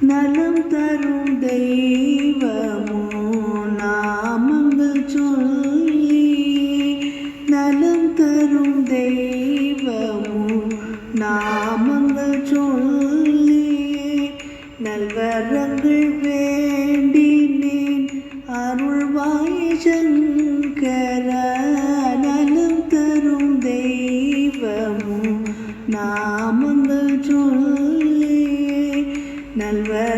நலம் தரும் தெய்வமோ நாமங்கள் சொல்லி நலம் தரும் தெய்வமோ நாமங்கள் சொல்லி நல்வரங்கள் வேண்டினேன் அருள்வாய் சங்கரா.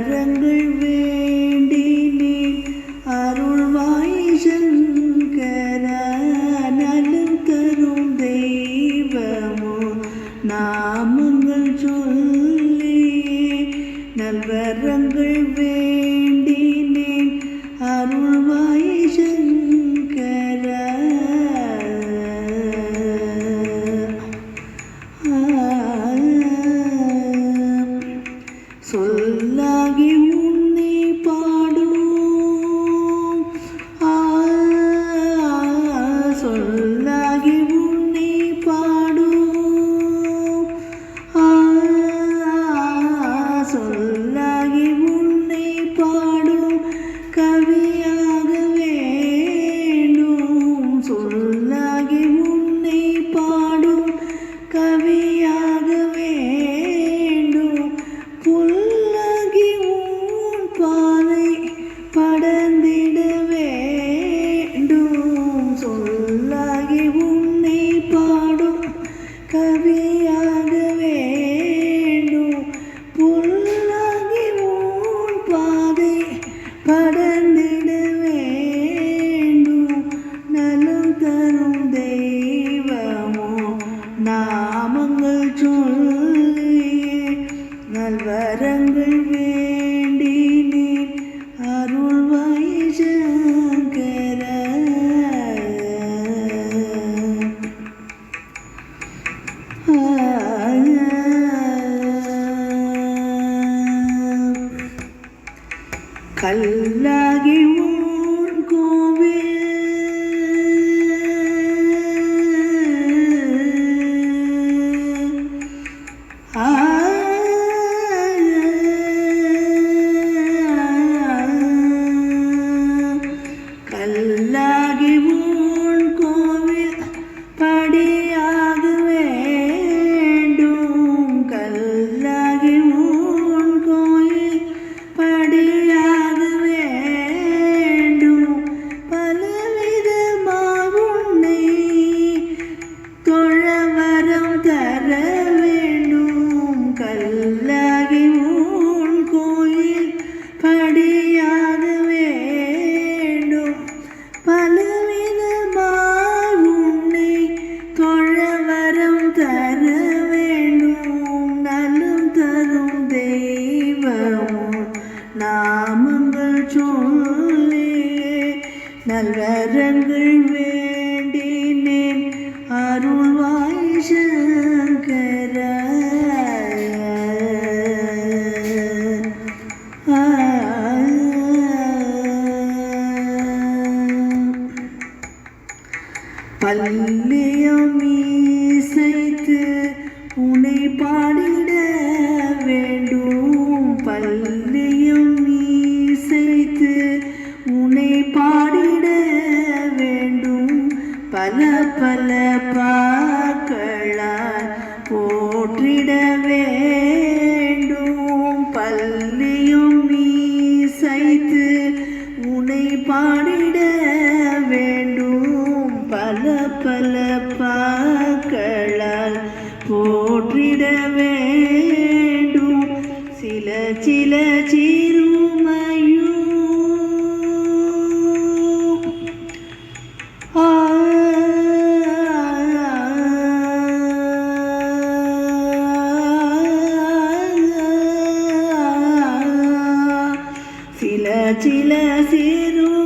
கரங்கள் வேண்டி நீ அருள்வாய் சங்கர தரும் தெய்வமோ நாமங்கள் சொல்லி நல்வரங்கள் வே சொல்லாகி உன்னை பாடும் கவியாக வேண்டும் சொல்லாகி உன்னை பாடும் கவியாக படர்ந்திட வேண்டும் நலம் தரும் தெய்வமோ நாமங்கள் சொல்லியே Allah. நல்வரங்கள் வேண்டினேன். அருள்வாய் சங்கர பல்லியம் இசைத்து உனை பாடிட வேண்டும். பல்லியம் இசைத்து உனை பாடி பல பல பாக்களால் போற்றிட வேண்டும். பல்லியும் சைத்து உனை பாடிட வேண்டும். பல பல பாக்களால் போற்றிட வேண்டும். சில சில சிறுமையும் சில